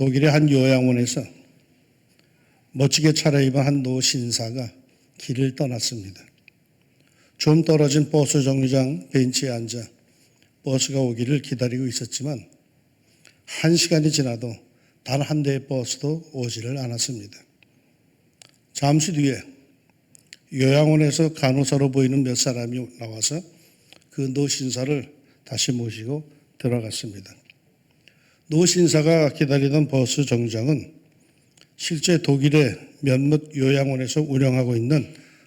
독일의 한 요양원에서 멋지게 차려입은 한 노 신사가 길을 떠났습니다. 좀 떨어진 버스 정류장 벤치에 앉아 버스가 오기를 기다리고 있었지만 한 시간이 지나도 단 한 대의 버스도 오지를 않았습니다. 잠시 뒤에 요양원에서 간호사로 보이는 몇 사람이 나와서 그 노신사를 다시 모시고 들어갔습니다. 노 신사가 기다리던 버스 정류장은 실제 독일의 몇몇 요양원에서 운영하고 있는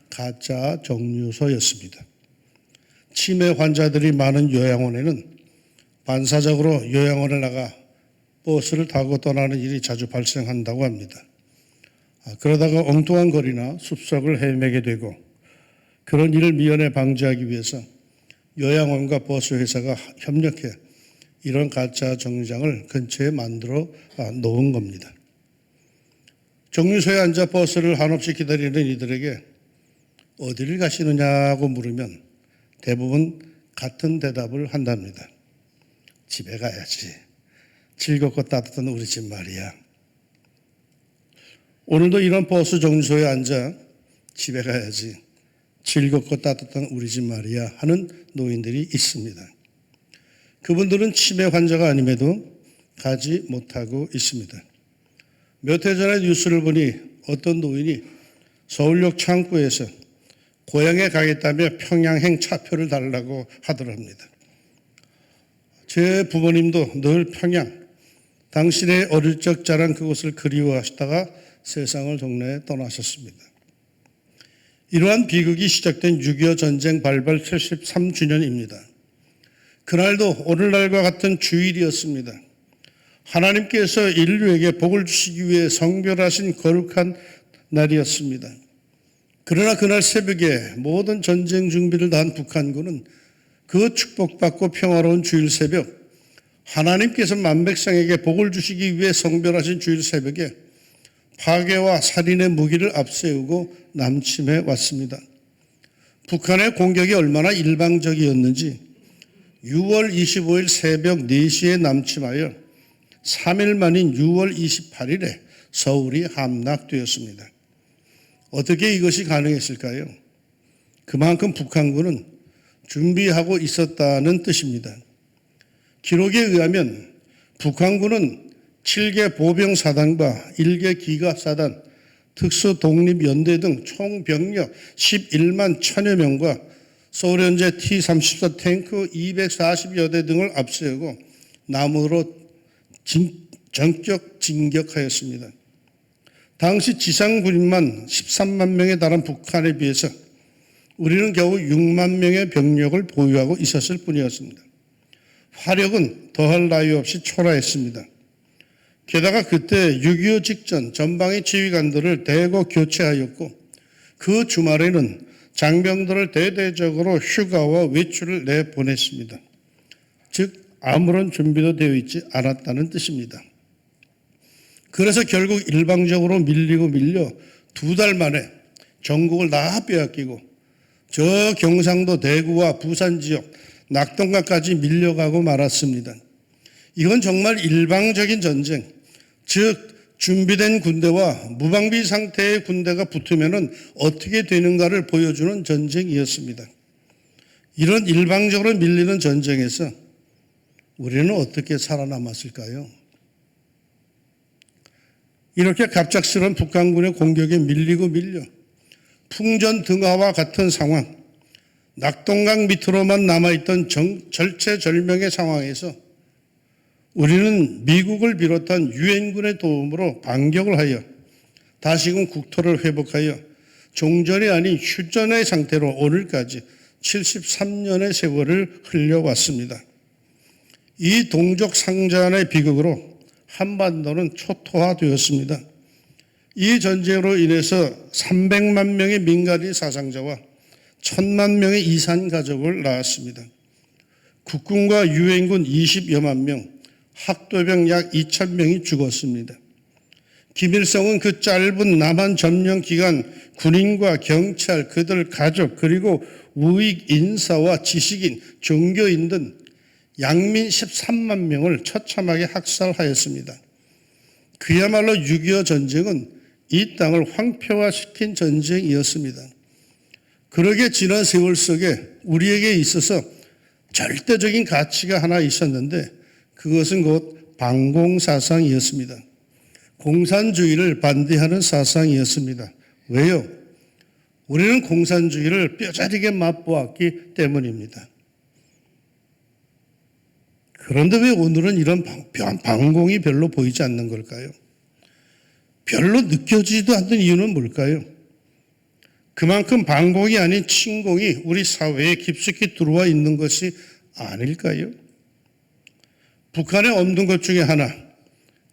가짜 정류소였습니다. 치매 환자들이 많은 요양원에는 반사적으로 요양원을 나가 버스를 타고 떠나는 일이 자주 발생한다고 합니다. 아, 그러다가 엉뚱한 거리나 숲속을 헤매게 되고 그런 일을 미연에 방지하기 위해서 요양원과 버스 회사가 협력해 이런 가짜 정류장을 근처에 만들어 아, 놓은 겁니다. 정류소에 앉아 버스를 한없이 기다리는 이들에게 어디를 가시느냐고 물으면 대부분 같은 대답을 한답니다. 집에 가야지. 즐겁고 따뜻한 우리 집 말이야. 오늘도 이런 버스 정류소에 앉아 집에 가야지. 즐겁고 따뜻한 우리 집 말이야 하는 노인들이 있습니다. 그분들은 치매 환자가 아님에도 가지 못하고 있습니다. 몇 해 전에 뉴스를 보니 어떤 노인이 서울역 창구에서 고향에 가겠다며 평양행 차표를 달라고 하더랍니다. 제 부모님도 늘 평양, 당신의 어릴 적 자란 그곳을 그리워하시다가 세상을 동네에 떠나셨습니다. 이러한 비극이 시작된 6.25 전쟁 발발 73주년입니다. 그날도 오늘날과 같은 주일이었습니다. 하나님께서 인류에게 복을 주시기 위해 성별하신 거룩한 날이었습니다. 그러나 그날 새벽에 모든 전쟁 준비를 다한 북한군은 그 축복받고 평화로운 주일 새벽, 하나님께서 만백성에게 복을 주시기 위해 성별하신 주일 새벽에 파괴와 살인의 무기를 앞세우고 남침해 왔습니다. 북한의 공격이 얼마나 일방적이었는지 6월 25일 새벽 4시에 남침하여 3일 만인 6월 28일에 서울이 함락되었습니다. 어떻게 이것이 가능했을까요? 그만큼 북한군은 준비하고 있었다는 뜻입니다. 기록에 의하면 북한군은 7개 보병사단과 1개 기갑사단, 특수독립연대 등 총 병력 11만 천여 명과 소련제 T-34 탱크 240여 대 등을 앞세우고 남으로 진, 전격 진격하였습니다. 당시 지상 군인만 13만 명에 달한 북한에 비해서 우리는 겨우 6만 명의 병력을 보유하고 있었을 뿐이었습니다. 화력은 더할 나위 없이 초라했습니다. 게다가 그때 6.25 직전 전방의 지휘관들을 대거 교체하였고 그 주말에는 장병들을 대대적으로 휴가와 외출을 내보냈습니다. 즉 아무런 준비도 되어 있지 않았다는 뜻입니다. 그래서 결국 일방적으로 밀리고 밀려 두 달 만에 전국을 다 빼앗기고 저 경상도 대구와 부산 지역 낙동강까지 밀려가고 말았습니다. 이건 정말 일방적인 전쟁, 즉 준비된 군대와 무방비 상태의 군대가 붙으면 어떻게 되는가를 보여주는 전쟁이었습니다. 이런 일방적으로 밀리는 전쟁에서 우리는 어떻게 살아남았을까요? 이렇게 갑작스런 북한군의 공격에 밀리고 밀려 풍전등화와 같은 상황, 낙동강 밑으로만 남아있던 정, 절체절명의 상황에서 우리는 미국을 비롯한 유엔군의 도움으로 반격을 하여 다시금 국토를 회복하여 종전이 아닌 휴전의 상태로 오늘까지 73년의 세월을 흘려왔습니다. 이 동족 상잔의 비극으로 한반도는 초토화되었습니다. 이 전쟁으로 인해서 300만 명의 민간인 사상자와 1000만 명의 이산 가족을 낳았습니다. 국군과 유엔군 20여만 명, 학도병 약 2천 명이 죽었습니다. 김일성은 그 짧은 남한 점령 기간 군인과 경찰, 그들 가족, 그리고 우익 인사와 지식인, 종교인 등 양민 13만 명을 처참하게 학살하였습니다. 그야말로 6.25 전쟁은 이 땅을 황폐화시킨 전쟁이었습니다. 그러게 지난 세월 속에 우리에게 있어서 절대적인 가치가 하나 있었는데 그것은 곧 반공사상이었습니다. 공산주의를 반대하는 사상이었습니다. 왜요? 우리는 공산주의를 뼈저리게 맛보았기 때문입니다. 그런데 왜 오늘은 이런 방- 반공이 별로 보이지 않는 걸까요? 별로 느껴지지도 않는 이유는 뭘까요? 그만큼 반공이 아닌 침공이 우리 사회에 깊숙이 들어와 있는 것이 아닐까요? 북한에 없는 것 중에 하나,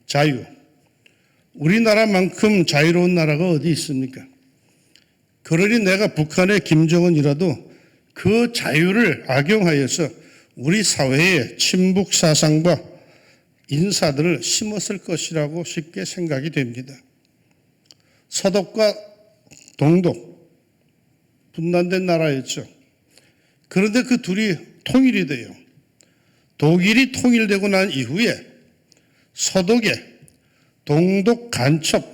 자유. 우리나라만큼 자유로운 나라가 어디 있습니까? 그러니 내가 북한의 김정은이라도 그 자유를 악용하여서 우리 사회에 친북 사상과 인사들을 심었을 것이라고 쉽게 생각이 됩니다. 서독과 동독, 분단된 나라였죠. 그런데 그 둘이 통일이 돼요. 독일이 통일되고 난 이후에 서독에 동독 간첩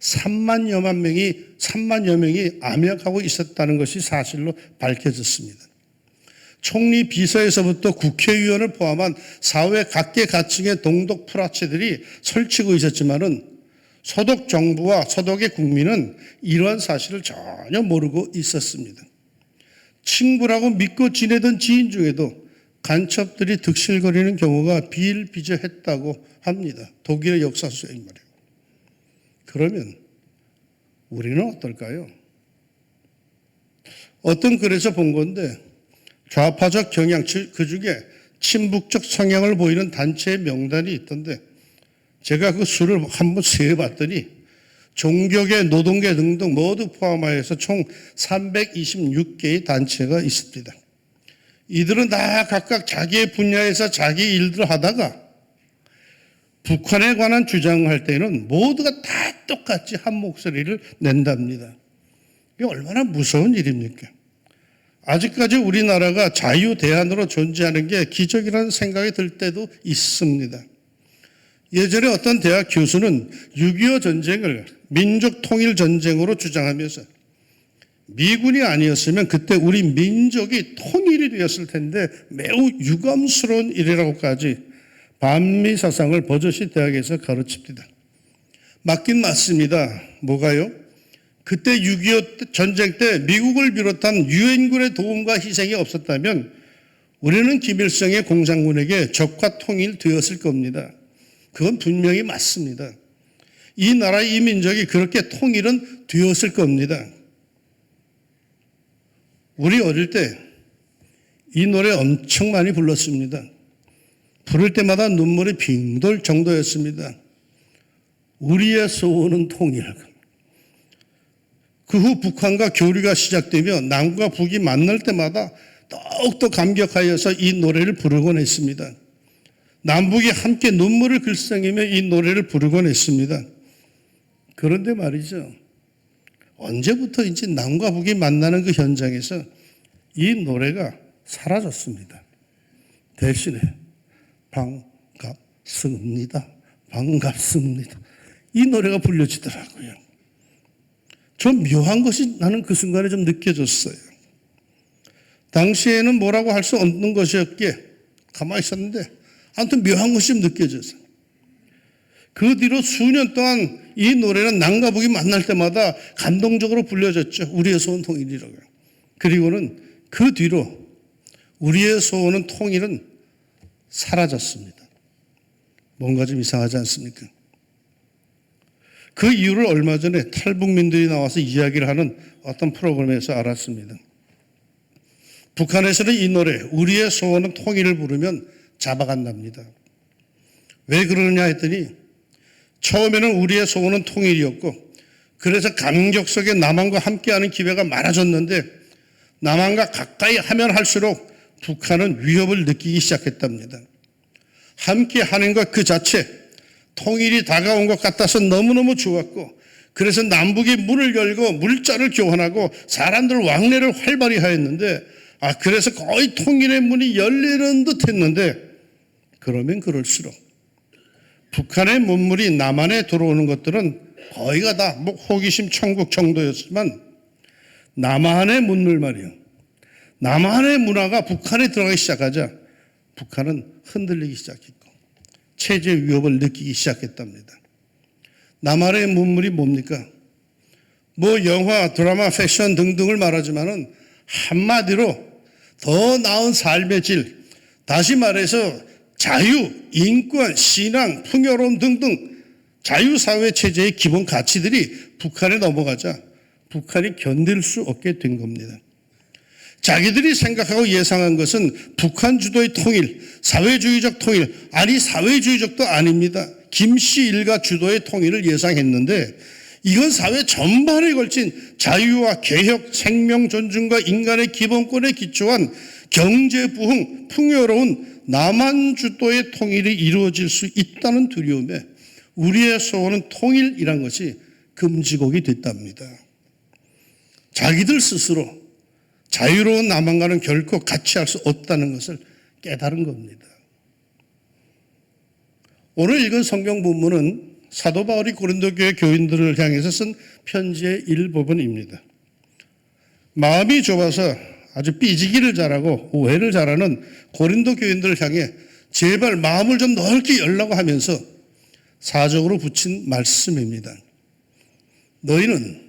3만여만 명이 3만여 명이 암약하고 있었다는 것이 사실로 밝혀졌습니다. 총리 비서에서부터 국회의원을 포함한 사회 각계각층의 동독 프라체들이 설치고 있었지만은 서독 정부와 서독의 국민은 이러한 사실을 전혀 모르고 있었습니다. 친구라고 믿고 지내던 지인 중에도 간첩들이 득실거리는 경우가 비일비재했다고 합니다. 독일의 역사서에 말이에요. 그러면 우리는 어떨까요? 어떤 글에서 본 건데 좌파적 경향, 그 중에 친북적 성향을 보이는 단체의 명단이 있던데 제가 그 수를 한번 세봤더니 종교계, 노동계 등등 모두 포함하여서 총 326개의 단체가 있습니다. 이들은 다 각각 자기의 분야에서 자기 일들을 하다가 북한에 관한 주장을 할 때는 모두가 다 똑같이 한 목소리를 낸답니다. 이게 얼마나 무서운 일입니까? 아직까지 우리나라가 자유 대안으로 존재하는 게 기적이라는 생각이 들 때도 있습니다. 예전에 어떤 대학 교수는 6.25 전쟁을 민족 통일 전쟁으로 주장하면서 미군이 아니었으면 그때 우리 민족이 통일이 되었을 텐데 매우 유감스러운 일이라고까지 반미 사상을 버젓이 대학에서 가르칩니다. 맞긴 맞습니다. 뭐가요? 그때 6.25 전쟁 때 미국을 비롯한 유엔군의 도움과 희생이 없었다면 우리는 김일성의 공산군에게 적화 통일되었을 겁니다. 그건 분명히 맞습니다. 이 나라 이 민족이 그렇게 통일은 되었을 겁니다. 우리 어릴 때 이 노래 엄청 많이 불렀습니다. 부를 때마다 눈물이 빙돌 정도였습니다. 우리의 소원은 통일. 그 후 북한과 교류가 시작되며 남과 북이 만날 때마다 더욱더 감격하여서 이 노래를 부르곤 했습니다. 남북이 함께 눈물을 글썽이며 이 노래를 부르곤 했습니다. 그런데 말이죠. 언제부터인지 남과 북이 만나는 그 현장에서 이 노래가 사라졌습니다. 대신에 반갑습니다. 반갑습니다. 이 노래가 불려지더라고요. 좀 묘한 것이 나는 그 순간에 좀 느껴졌어요. 당시에는 뭐라고 할 수 없는 것이었기에 가만히 있었는데 아무튼 묘한 것이 좀 느껴졌어요. 그 뒤로 수년 동안 이 노래는 남과 북이 만날 때마다 감동적으로 불려졌죠. 우리의 소원 통일이라고요. 그리고는 그 뒤로 우리의 소원은 통일은 사라졌습니다. 뭔가 좀 이상하지 않습니까? 그 이유를 얼마 전에 탈북민들이 나와서 이야기를 하는 어떤 프로그램에서 알았습니다. 북한에서는 이 노래, 우리의 소원은 통일을 부르면 잡아간답니다. 왜 그러느냐 했더니 처음에는 우리의 소원은 통일이었고 그래서 감격 속에 남한과 함께하는 기회가 많아졌는데 남한과 가까이 하면 할수록 북한은 위협을 느끼기 시작했답니다. 함께 하는 것 그 자체 통일이 다가온 것 같아서 너무너무 좋았고 그래서 남북이 문을 열고 물자를 교환하고 사람들 왕래를 활발히 하였는데 아 그래서 거의 통일의 문이 열리는 듯 했는데 그러면 그럴수록 북한의 문물이 남한에 들어오는 것들은 거의가 다 뭐 호기심 천국 정도였지만 남한의 문물 말이요. 남한의 문화가 북한에 들어가기 시작하자 북한은 흔들리기 시작했고 체제 위협을 느끼기 시작했답니다. 남한의 문물이 뭡니까? 뭐 영화, 드라마, 패션 등등을 말하지만은 한마디로 더 나은 삶의 질, 다시 말해서 자유, 인권, 신앙, 풍요로움 등등 자유사회 체제의 기본 가치들이 북한에 넘어가자 북한이 견딜 수 없게 된 겁니다. 자기들이 생각하고 예상한 것은 북한 주도의 통일, 사회주의적 통일, 아니 사회주의적도 아닙니다. 김씨 일가 주도의 통일을 예상했는데 이건 사회 전반에 걸친 자유와 개혁, 생명 존중과 인간의 기본권에 기초한 경제 부흥, 풍요로운 남한 주도의 통일이 이루어질 수 있다는 두려움에 우리의 소원은 통일이란 것이 금지곡이 됐답니다. 자기들 스스로 자유로운 남한과는 결코 같이 할 수 없다는 것을 깨달은 겁니다. 오늘 읽은 성경 본문은 사도 바울이 고린도 교회 교인들을 향해서 쓴 편지의 일부분입니다. 마음이 좁아서 아주 삐지기를 잘하고 오해를 잘하는 고린도 교인들을 향해 제발 마음을 좀 넓게 열라고 하면서 사적으로 붙인 말씀입니다. 너희는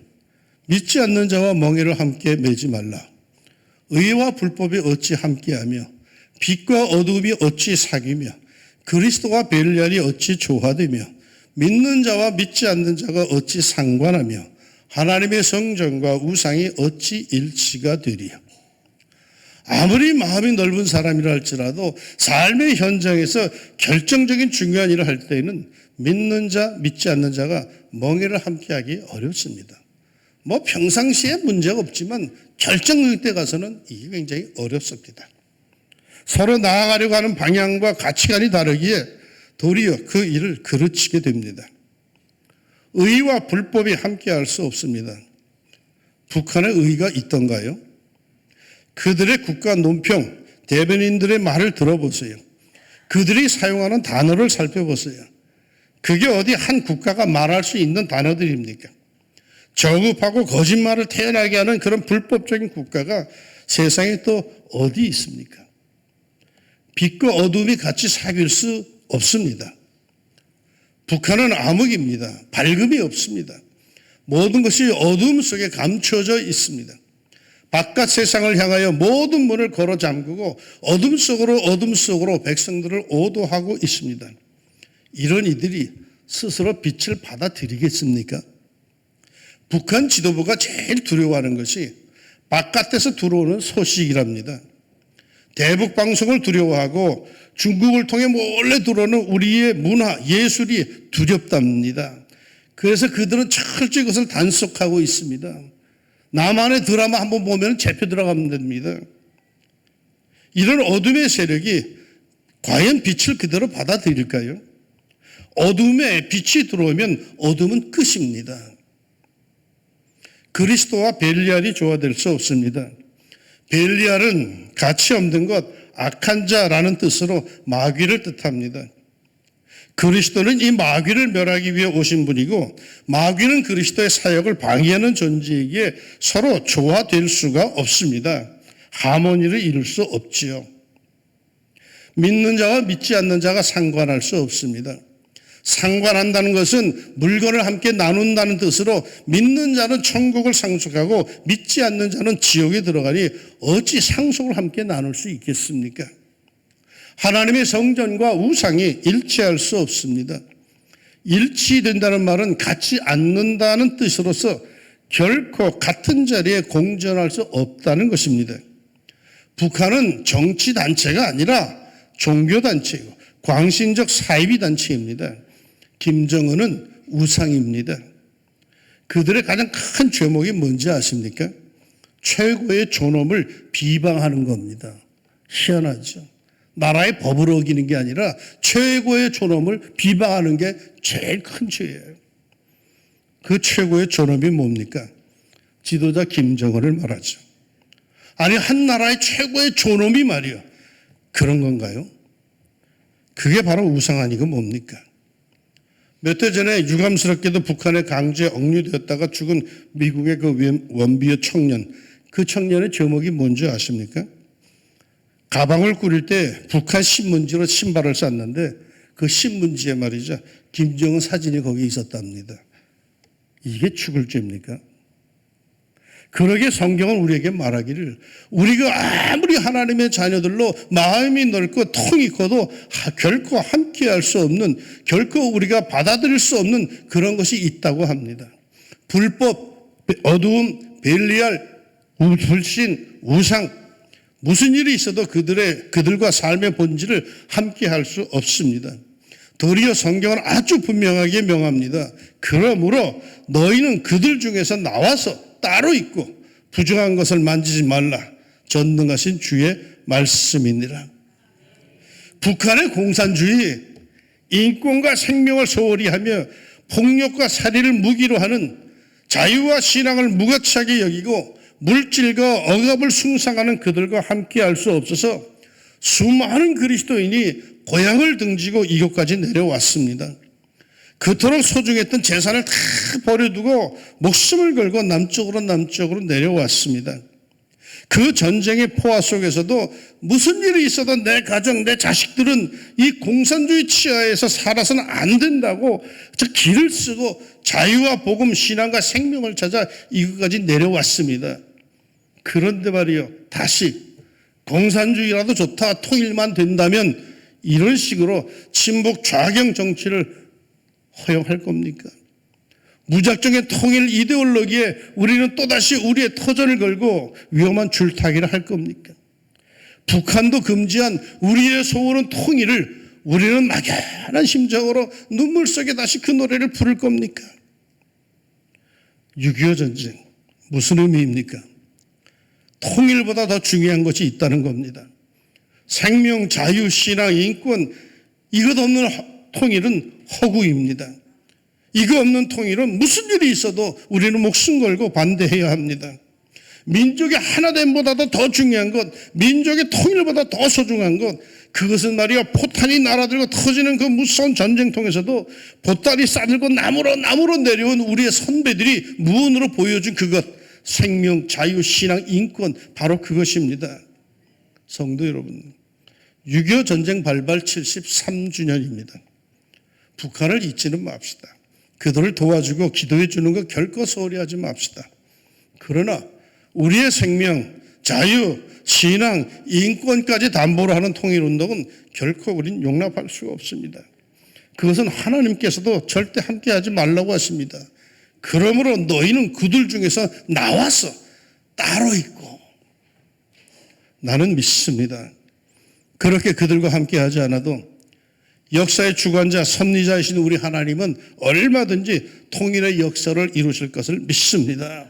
믿지 않는 자와 멍해를 함께 매지 말라. 의와 불법이 어찌 함께하며 빛과 어둠이 어찌 사귀며 그리스도와 벨리알이 어찌 조화되며 믿는 자와 믿지 않는 자가 어찌 상관하며 하나님의 성전과 우상이 어찌 일치가 되리요. 아무리 마음이 넓은 사람이라 할지라도 삶의 현장에서 결정적인 중요한 일을 할 때에는 믿는 자, 믿지 않는 자가 멍해를 함께하기 어렵습니다. 뭐 평상시에 문제가 없지만 결정적 때 가서는 이게 굉장히 어렵습니다. 서로 나아가려고 하는 방향과 가치관이 다르기에 도리어 그 일을 그르치게 됩니다. 의와 불법이 함께 할 수 없습니다. 북한의 의가 있던가요? 그들의 국가 논평, 대변인들의 말을 들어보세요. 그들이 사용하는 단어를 살펴보세요. 그게 어디 한 국가가 말할 수 있는 단어들입니까? 저급하고 거짓말을 태어나게 하는 그런 불법적인 국가가 세상에 또 어디 있습니까? 빛과 어둠이 같이 사귈 수 없습니다. 북한은 암흑입니다. 밝음이 없습니다. 모든 것이 어둠 속에 감춰져 있습니다. 바깥 세상을 향하여 모든 문을 걸어 잠그고 어둠 속으로 어둠 속으로 백성들을 오도하고 있습니다. 이런 이들이 스스로 빛을 받아들이겠습니까? 북한 지도부가 제일 두려워하는 것이 바깥에서 들어오는 소식이랍니다. 대북 방송을 두려워하고 중국을 통해 몰래 들어오는 우리의 문화, 예술이 두렵답니다. 그래서 그들은 철저히 그것을 단속하고 있습니다. 남한의 드라마 한번 보면 잡혀 들어가면 됩니다. 이런 어둠의 세력이 과연 빛을 그대로 받아들일까요? 어둠에 빛이 들어오면 어둠은 끝입니다. 그리스도와 벨리알이 조화될 수 없습니다. 벨리알은 가치 없는 것, 악한 자라는 뜻으로 마귀를 뜻합니다. 그리스도는 이 마귀를 멸하기 위해 오신 분이고 마귀는 그리스도의 사역을 방해하는 존재이기에 서로 조화될 수가 없습니다. 하모니를 이룰 수 없지요. 믿는 자와 믿지 않는 자가 상관할 수 없습니다. 상관한다는 것은 물건을 함께 나눈다는 뜻으로 믿는 자는 천국을 상속하고 믿지 않는 자는 지옥에 들어가니 어찌 상속을 함께 나눌 수 있겠습니까? 하나님의 성전과 우상이 일치할 수 없습니다. 일치된다는 말은 같지 않는다는 뜻으로서 결코 같은 자리에 공존할 수 없다는 것입니다. 북한은 정치단체가 아니라 종교단체이고 광신적 사이비 단체입니다. 김정은은 우상입니다. 그들의 가장 큰 죄목이 뭔지 아십니까? 최고의 존엄을 비방하는 겁니다. 희한하죠. 나라의 법을 어기는 게 아니라 최고의 존엄을 비방하는 게 제일 큰 죄예요. 그 최고의 존엄이 뭡니까? 지도자 김정은을 말하죠. 아니, 한 나라의 최고의 존엄이 말이요. 그런 건가요? 그게 바로 우상 아니고 뭡니까? 몇 해 전에 유감스럽게도 북한에 강제 억류되었다가 죽은 미국의 그 원- 원비어 청년, 그 청년의 제목이 뭔지 아십니까? 가방을 꾸릴 때 북한 신문지로 신발을 쌌는데 그 신문지에 말이죠. 김정은 사진이 거기 있었답니다. 이게 죽을 죄입니까? 그러게 성경은 우리에게 말하기를 우리가 아무리 하나님의 자녀들로 마음이 넓고 통이 커도 하- 결코 함께할 수 없는 결코 우리가 받아들일 수 없는 그런 것이 있다고 합니다. 불법, 어두움, 벨리알, 우- 불신, 우상 무슨 일이 있어도 그들의 그들과 삶의 본질을 함께 할 수 없습니다. 도리어 성경은 아주 분명하게 명합니다. 그러므로 너희는 그들 중에서 나와서 따로 있고 부정한 것을 만지지 말라. 전능하신 주의 말씀이니라. 북한의 공산주의, 인권과 생명을 소홀히 하며 폭력과 살인을 무기로 하는 자유와 신앙을 무가치하게 여기고 물질과 억압을 숭상하는 그들과 함께 할 수 없어서 수많은 그리스도인이 고향을 등지고 이곳까지 내려왔습니다. 그토록 소중했던 재산을 다 버려두고 목숨을 걸고 남쪽으로 남쪽으로 내려왔습니다. 그 전쟁의 포화 속에서도 무슨 일이 있어도 내 가정, 내 자식들은 이 공산주의 치하에서 살아서는 안 된다고 저 길을 쓰고 자유와 복음, 신앙과 생명을 찾아 이것까지 내려왔습니다. 그런데 말이요, 다시 공산주의라도 좋다, 통일만 된다면 이런 식으로 친북 좌경 정치를 허용할 겁니까? 무작정의 통일 이데올로기에 우리는 또다시 우리의 터전을 걸고 위험한 줄타기를 할 겁니까? 북한도 금지한 우리의 소원은 통일을 우리는 막연한 심정으로 눈물 속에 다시 그 노래를 부를 겁니까? 6.25 전쟁, 무슨 의미입니까? 통일보다 더 중요한 것이 있다는 겁니다. 생명, 자유, 신앙, 인권, 이것 없는 허- 통일은 허구입니다. 이거 없는 통일은 무슨 일이 있어도 우리는 목숨 걸고 반대해야 합니다. 민족의 하나됨보다도 더 중요한 것, 민족의 통일보다 더 소중한 것, 그것은 말이야 포탄이 날아들고 터지는 그 무서운 전쟁통에서도 보따리 싸들고 나무로 나무로 내려온 우리의 선배들이 무언으로 보여준 그것, 생명, 자유, 신앙, 인권, 바로 그것입니다. 성도 여러분, 6.25 전쟁 발발 73주년입니다. 북한을 잊지는 맙시다. 그들을 도와주고 기도해 주는 거 결코 소홀히 하지 맙시다. 그러나 우리의 생명, 자유, 신앙, 인권까지 담보로 하는 통일운동은 결코 우린 용납할 수가 없습니다. 그것은 하나님께서도 절대 함께 하지 말라고 하십니다. 그러므로 너희는 그들 중에서 나와서 따로 있고 나는 믿습니다. 그렇게 그들과 함께 하지 않아도 역사의 주관자, 섭리자이신 우리 하나님은 얼마든지 통일의 역사를 이루실 것을 믿습니다.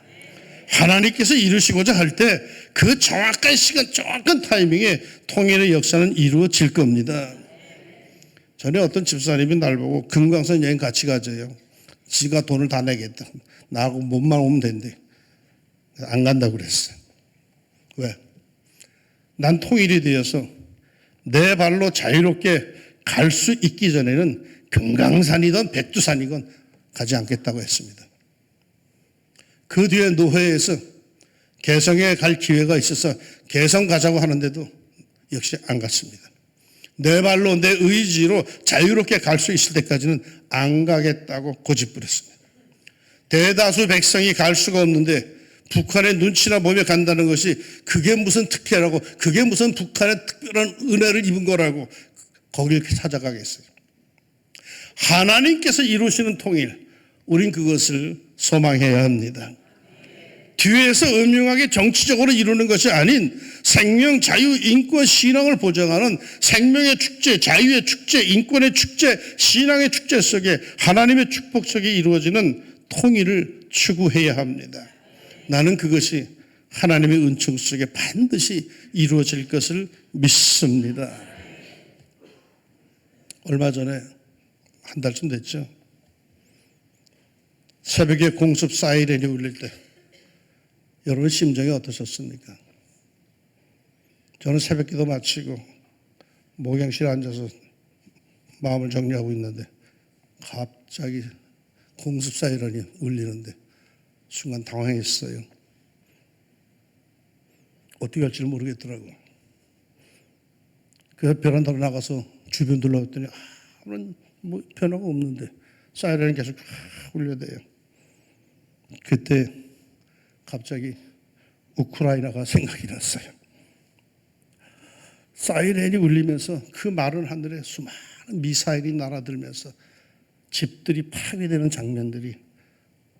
하나님께서 이루시고자 할 때 그 정확한 시간, 정확한 타이밍에 통일의 역사는 이루어질 겁니다. 전에 어떤 집사님이 날 보고 금강산 여행 같이 가져요. 지가 돈을 다 내겠다. 나하고 몸만 오면 된대. 안 간다고 그랬어. 왜? 난 통일이 되어서 내 발로 자유롭게 갈 수 있기 전에는 금강산이든 백두산이건 가지 않겠다고 했습니다. 그 뒤에 노회에서 개성에 갈 기회가 있어서 개성 가자고 하는데도 역시 안 갔습니다. 내 발로 내 의지로 자유롭게 갈 수 있을 때까지는 안 가겠다고 고집부렸습니다. 대다수 백성이 갈 수가 없는데 북한의 눈치나 보며 간다는 것이 그게 무슨 특혜라고 그게 무슨 북한의 특별한 은혜를 입은 거라고 거길 찾아가겠어요. 하나님께서 이루시는 통일, 우린 그것을 소망해야 합니다. 뒤에서 음흉하게 정치적으로 이루는 것이 아닌 생명, 자유, 인권, 신앙을 보장하는 생명의 축제, 자유의 축제, 인권의 축제, 신앙의 축제 속에 하나님의 축복 속에 이루어지는 통일을 추구해야 합니다. 나는 그것이 하나님의 은총 속에 반드시 이루어질 것을 믿습니다. 얼마 전에 한 달쯤 됐죠. 새벽에 공습 사이렌이 울릴 때 여러분 심정이 어떠셨습니까? 저는 새벽 기도 마치고 목양실에 앉아서 마음을 정리하고 있는데 갑자기 공습 사이렌이 울리는데 순간 당황했어요. 어떻게 할지 모르겠더라고. 그 베란다로 나가서 주변 둘러봤더니 아무런 뭐 변화가 없는데 사이렌이 계속 쫙 울려대요. 그때 갑자기 우크라이나가 생각이 났어요. 사이렌이 울리면서 그 마른 하늘에 수많은 미사일이 날아들면서 집들이 파괴되는 장면들이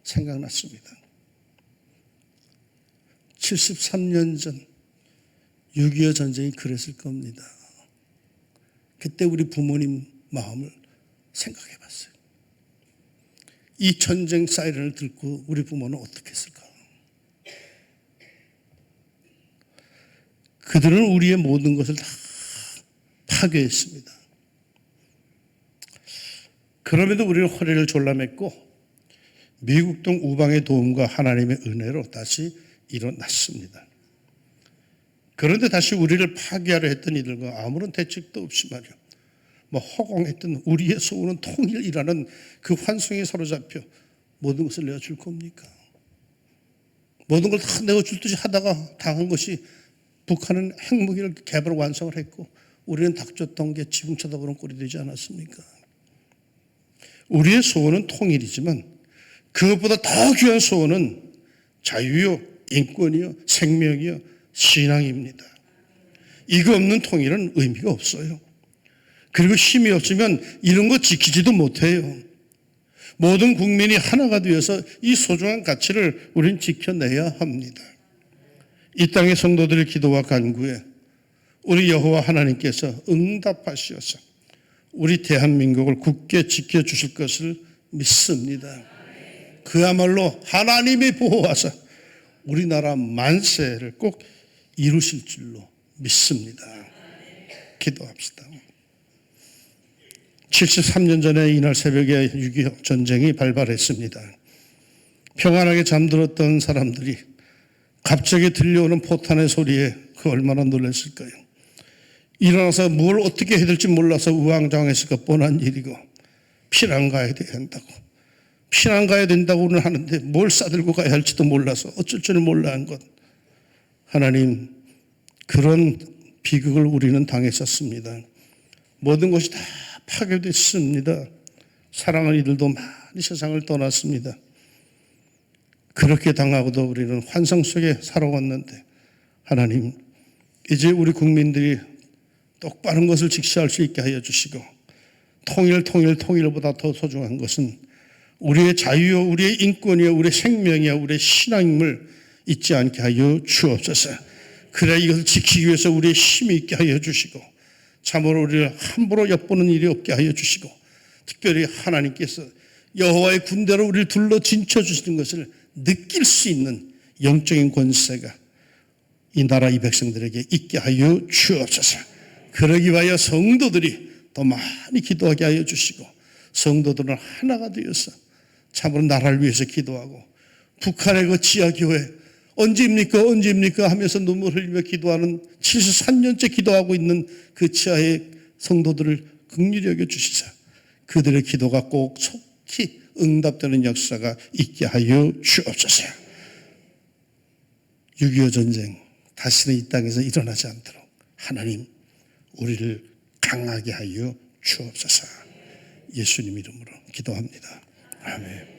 생각났습니다. 73년 전 6.25 전쟁이 그랬을 겁니다. 그때 우리 부모님 마음을 생각해 봤어요. 이 전쟁 사이렌을 듣고 우리 부모는 어떻게 했을까? 그들은 우리의 모든 것을 다 파괴했습니다. 그럼에도 우리는 허리를 졸라맸고 미국 등 우방의 도움과 하나님의 은혜로 다시 일어났습니다. 그런데 다시 우리를 파괴하려 했던 이들과 아무런 대책도 없이 말이요. 뭐 허공했던 우리의 소원은 통일이라는 그 환성에 사로잡혀 모든 것을 내어줄 겁니까? 모든 걸 다 내어줄 듯이 하다가 당한 것이 북한은 핵무기를 개발 완성을 했고 우리는 닥쳤던 게 지붕 쳐다보는 꼴이 되지 않았습니까? 우리의 소원은 통일이지만 그것보다 더 귀한 소원은 자유요, 인권이요, 생명이요, 신앙입니다. 이거 없는 통일은 의미가 없어요. 그리고 힘이 없으면 이런 거 지키지도 못해요. 모든 국민이 하나가 되어서 이 소중한 가치를 우리는 지켜내야 합니다. 이 땅의 성도들의 기도와 간구에 우리 여호와 하나님께서 응답하시어서 우리 대한민국을 굳게 지켜주실 것을 믿습니다. 그야말로 하나님이 보호하사 우리나라 만세를 꼭 이루실 줄로 믿습니다. 기도합시다. 73년 전에 이날 새벽에 6.25 전쟁이 발발했습니다. 평안하게 잠들었던 사람들이 갑자기 들려오는 포탄의 소리에 그 얼마나 놀랐을까요? 일어나서 뭘 어떻게 해야 될지 몰라서 우왕좌왕했을까 뻔한 일이고 피난 가야 된다고 피난 가야 된다고는 하는데 뭘 싸들고 가야 할지도 몰라서 어쩔 줄을 몰라 한 것. 하나님 그런 비극을 우리는 당했었습니다. 모든 것이 다 파괴됐습니다. 사랑하는 이들도 많이 세상을 떠났습니다. 그렇게 당하고도 우리는 환상 속에 살아왔는데 하나님 이제 우리 국민들이 똑바른 것을 직시할 수 있게 하여 주시고 통일 통일 통일보다 더 소중한 것은 우리의 자유요 우리의 인권이요 우리의 생명이요 우리의 신앙임을 잊지 않게 하여 주옵소서. 그래 이것을 지키기 위해서 우리의 힘이 있게 하여 주시고 참으로 우리를 함부로 엿보는 일이 없게 하여 주시고 특별히 하나님께서 여호와의 군대로 우리를 둘러 진쳐 주시는 것을 느낄 수 있는 영적인 권세가 이 나라 이 백성들에게 있게 하여 주옵소서. 그러기 위하여 성도들이 더 많이 기도하게 하여 주시고 성도들은 하나가 되어서 참으로 나라를 위해서 기도하고 북한의 그 지하교회 언제입니까 언제입니까 하면서 눈물 흘리며 기도하는 73년째 기도하고 있는 그 지하의 성도들을 극률히 여겨 주시자 그들의 기도가 꼭 속히 응답되는 역사가 있게 하여 주옵소서 6.25 전쟁 다시는 이 땅에서 일어나지 않도록 하나님 우리를 강하게 하여 주옵소서 예수님 이름으로 기도합니다. 아멘.